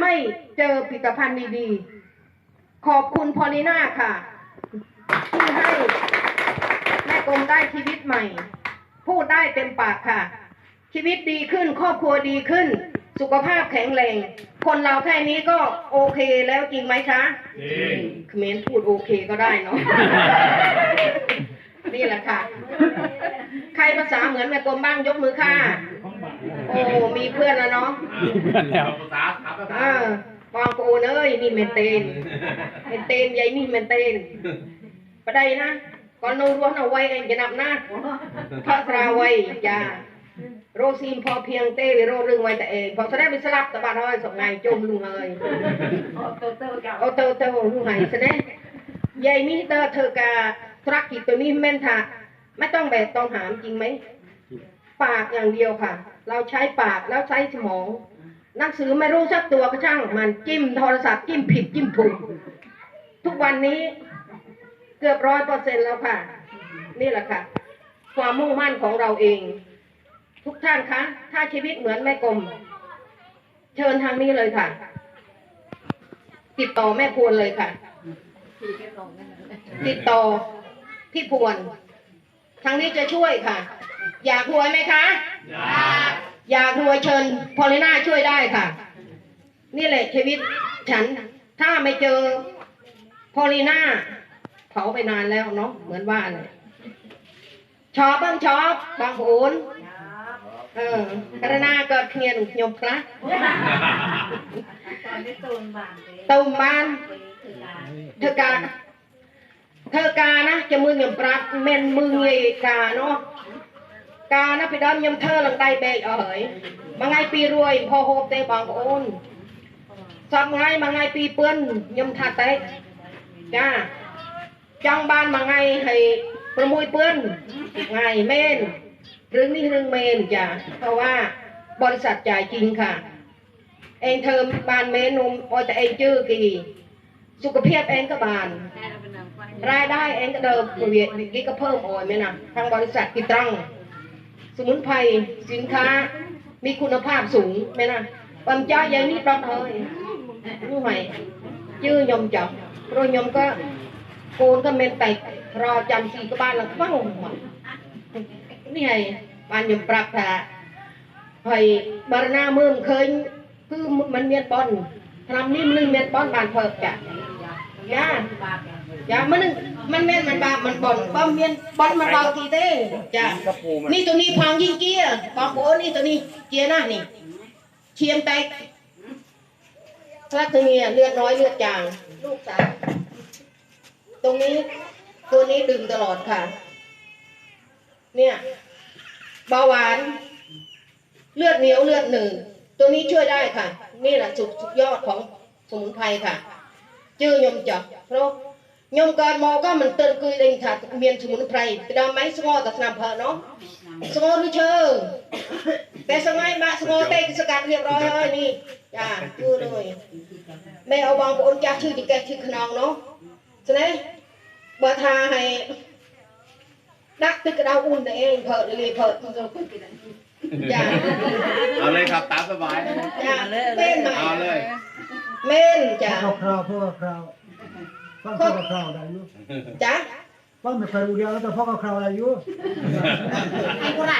ไม่เจอผลิตภัณฑ์ดีๆ ขอบคุณพอลิน่าค่ะ ที่ให้แม่กลมได้ชีวิตใหม่ พูดได้เต็มปากค่ะ ชีวิตดีขึ้นครอบครัวดีขึ้น สุขภาพแข็งแรง คนเราแค่นี้ก็โอเคแล้วจริงไหมคะจริงเขมรพูดโอเคก็ได้เนาะนี่แหละค่ะ ใครภาษาเหมือนแม่กลมบ้างยกมือค่ะ โอ้มีเพื่อนแล้วเนาะเพื่อนแล้วภาษาถามภาษาอ่าบางโอนเอ้ยนี่เมนเตนเมนเตนใหญ่นี่เมนเตนประเดี๋ยวนะก่อนนูร้วนเอาไว้เองจะนับนะพระตราไว้จ้าโรซีมพอเพียงเต้โรเรื่องไว้แต่เองพอแสดงไปสลับตะบานเอ้ยสองไงจมลุงเอ้ยเอาเตอเตอลุงไงแสดงใหญ่นี่เตอเธอกาธุรกิจตัวนี้แม่นท่าไม่ต้องแบบต้องหามจริงไหม ปากอย่างเดียวค่ะ เราใช้ปากแล้วใช้สมองหนังสือไม่รู้สักตัวก็ช่าง มันจิ้มโทรศัพท์จิ้มผิดจิ้มถูกทุกวันนี้เกือบร้อยเปอร์เซ็นแล้วค่ะ นี่แหละค่ะ ความมุ่งมั่นของเราเอง ทุกท่านคะถ้าชีวิตเหมือนแม่กลมเชิญทางนี้เลยค่ะ ติดต่อแม่พวนเลยค่ะ ติดต่อพี่พวนทางนี้จะช่วยค่ะ อยากรวยไหมคะ อยากอยากรวยเชิญพอลิน่าช่วยได้ค่ะ นี่แหละชีวิตฉันถ้าไม่เจอพอลิน่าเผาไปนานแล้วเนาะเหมือนว่าเลยชอบบ้างชอบบางโอนเออกระนาเกิดเคียนยมคละตอนนี้ตูนบานเลยตุ่มบานคือการเธอกาเธอกานะจะมือยมปรับเมนมือเงยกาเนาะ កាលណាពីដើមខ្ញុំធ្វើឡើងដៃបែកអស់ហើយមួយថ្ងៃ2រួយហោហូបទេបងប្អូនសប្ងៃមួយថ្ងៃ2ពឿនខ្ញុំថាតែចាចង់បានមួយថ្ងៃហើយ6ពឿនថ្ងៃមែនរឿងនេះរឿងមែនចាព្រោះថាបរិស័ទចាយជីងខាអេងធ្វើបានមែននំអោយតែអេងជឿគេសុខភាពអេងក៏បានរ៉ែដែរអេងក៏ដើរវាគេក៏ភើមអោយមែនណាខាងបរិស័ទគេត្រង់ สุขภาพเองก็บาน รายได้เองก็เดิมเวียดกี้ก็เพิ่มโอยไหมนะทางบริษัทกิตรัง สมุนไพรสินค้า มีคุณภาพสูงไหมนะปัญจายายนี่รอดเฮ้ยรู้ไหมชื่อยมจับโรยยมก็โกนก็เมนไปรอจันทร์สีก็บ้านหลังฟังหมดนี่ไงบ้านยมปรับแต่ไผ่บารณาเมืองเคยคือมันเมียนบอลทำนี่มันนึงเมียนบ ย่าอย่ามันนึงมันเมียนมันบาปมันบอลบ้าเมียนบอลมันเบาทีเต้จ้ะนี่ตัวนี้พองยิ่งเกี้ยปอกโอ้นี่ตัวนี้เกี้ยหน้านี่เชียมแตกลักตัวนี้เลือดน้อยเลือดจาง ลูกสาวตรงนี้ตัวนี้ดื่มตลอดค่ะ เนี่ยเบาหวาน เลือดเหนียวเลือดหนึ่งตัวนี้ช่วยได้ค่ะ นี่แหละสุดสุดยอดของสมุนไพรค่ะ ชื่อยมจับเพราะยมการมอก็มันเตือนคุยเองค่ะเมียนสมุนไพรไปดำไม้สงอตัดนำเพอเนาะ สงอรู้เชิงแต่สมัยบะสงอเตะสกัดเรียบร้อยเลยนี่จ้าชื่อเลยแม่เอาบางปนจ้าชื่อจิแกชื่อขนองเนาะฉะนั้นเบอร์ทาให้ดักตึกกระดาวอุ่นเองเพิดเลยเพิดจ้า เอ าเลยครับตามสบายจ้าเม่นไหมเอาเลยเม่นจ้าคราวๆพวกคราวฟังพวกคราวได้อยู่จ้าฟังไม่ค่อยรู้เรื่องแล้วแต่พวกคราวได้อยู่ ไอ้กุหลาบ